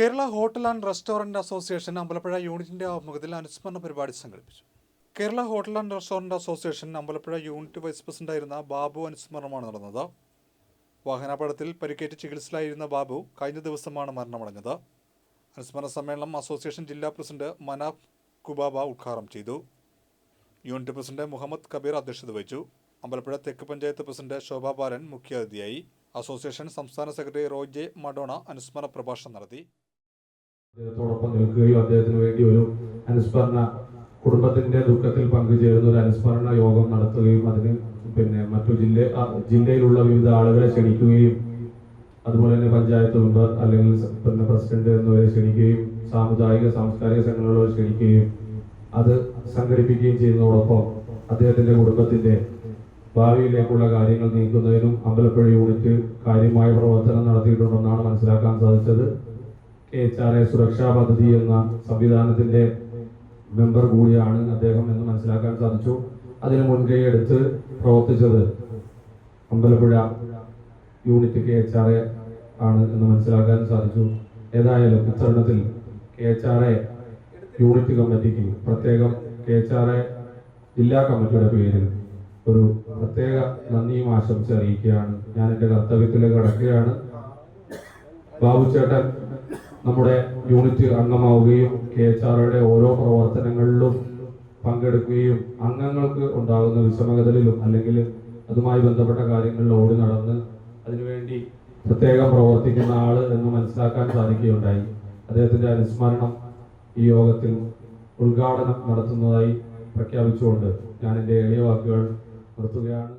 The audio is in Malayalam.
Kerala hotel and restaurant association Ambalappuzha യൂണിറ്റിന്റെ ആഭിമുഖ്യത്തിൽ അനുസ്മരണ പരിപാടി സംഘടിപ്പിച്ചു. Kerala hotel and restaurant association Ambalappuzha unit vice പ്രസിഡന്റായിരുന്ന ബാബു അനുസ്മരണമാണ് നടന്നത്. വാഹനാപകടത്തിൽ പരിക്കേറ്റ് ചികിത്സയിലായിരുന്ന ബാബു കഴിഞ്ഞ ദിവസമാണ് മരണമടഞ്ഞത്. അനുസ്മരണ സമ്മേളനം അസോസിയേഷൻ ജില്ലാ പ്രസിഡന്റ് മനാഫ് കുബാബ ഉദ്ഘാടനം ചെയ്തു. യൂണിറ്റ് പ്രസിഡന്റ് മുഹമ്മദ് കബീർ അധ്യക്ഷത വഹിച്ചു. അമ്പലപ്പുഴ തെക്ക് പഞ്ചായത്ത് പ്രസിഡന്റ് ശോഭാ ബാലൻ മുഖ്യാതിഥിയായി. അസോസിയേഷൻ സംസ്ഥാന സെക്രട്ടറി റോജെ മഡോണ അനുസ്മരണ പ്രഭാഷണം നടത്തി. അദ്ദേഹത്തോടൊപ്പം നിൽക്കുകയും അദ്ദേഹത്തിന് വേണ്ടി ഒരു അനുസ്മരണ കുടുംബത്തിന്റെ ദുഃഖത്തിൽ പങ്കുചേരുന്ന ഒരു അനുസ്മരണ യോഗം നടത്തുകയും അതിന് പിന്നെ മറ്റു ജില്ല ജില്ലയിലുള്ള വിവിധ ആളുകളെ ക്ഷണിക്കുകയും അതുപോലെ തന്നെ പഞ്ചായത്ത് മെമ്പർ അല്ലെങ്കിൽ പിന്നെ പ്രസിഡന്റ് എന്നിവരെ ക്ഷണിക്കുകയും സാമുദായിക സാംസ്കാരിക സംഘടനകളെ ക്ഷണിക്കുകയും അത് സംഘടിപ്പിക്കുകയും ചെയ്യുന്നതോടൊപ്പം അദ്ദേഹത്തിന്റെ കുടുംബത്തിന്റെ ഭാവിയിലേക്കുള്ള കാര്യങ്ങൾ നീക്കുന്നതിനും അമ്പലപ്പുഴ യൂണിറ്റ് കാര്യമായ പ്രവർത്തനം നടത്തിയിട്ടുണ്ടെന്നാണ് മനസ്സിലാക്കാൻ സാധിച്ചത്. എച്ച് ആർ എ സുരക്ഷാ പദ്ധതി എന്ന സംവിധാനത്തിന്റെ മെമ്പർ കൂടിയാണ് അദ്ദേഹം എന്ന് മനസ്സിലാക്കാൻ സാധിച്ചു. അതിന് മുൻകൈ എടുത്ത് പ്രവർത്തിച്ചത് Ambalappuzha unit K H R A ആണ് എന്ന് മനസ്സിലാക്കാൻ സാധിച്ചു. ഏതായാലും ഇത്തരണത്തിൽ K H R A unit കമ്മിറ്റിക്ക് പ്രത്യേകം കെ എച്ച് ആർ എ ജില്ലാ കമ്മിറ്റിയുടെ പേരിൽ ഒരു പ്രത്യേക നന്ദിയും ആശംസ അറിയിക്കുകയാണ്. ഞാൻ എന്റെ കർത്തവ്യത്തിലേക്ക് കടക്കുകയാണ്. ബാബു ചേട്ടൻ നമ്മുടെ യൂണിറ്റ് അംഗമാവുകയും കെ എച്ച് ആർഒയുടെ ഓരോ പ്രവർത്തനങ്ങളിലും പങ്കെടുക്കുകയും അംഗങ്ങൾക്ക് ഉണ്ടാകുന്ന വിഷമകതലിലും അല്ലെങ്കിൽ അതുമായി ബന്ധപ്പെട്ട കാര്യങ്ങളിൽ ഓടി നടന്ന് അതിനുവേണ്ടി പ്രത്യേകം പ്രവർത്തിക്കുന്ന ആൾ എന്ന് മനസ്സിലാക്കാൻ സാധിക്കുകയുണ്ടായി. അദ്ദേഹത്തിന്റെ അനുസ്മരണം ഈ യോഗത്തിൽ ഉദ്ഘാടനം നടത്തുന്നതായി പ്രഖ്യാപിച്ചുകൊണ്ട് ഞാൻ എന്റെ എളിയ വാക്കുകൾ നിർത്തുകയാണ്.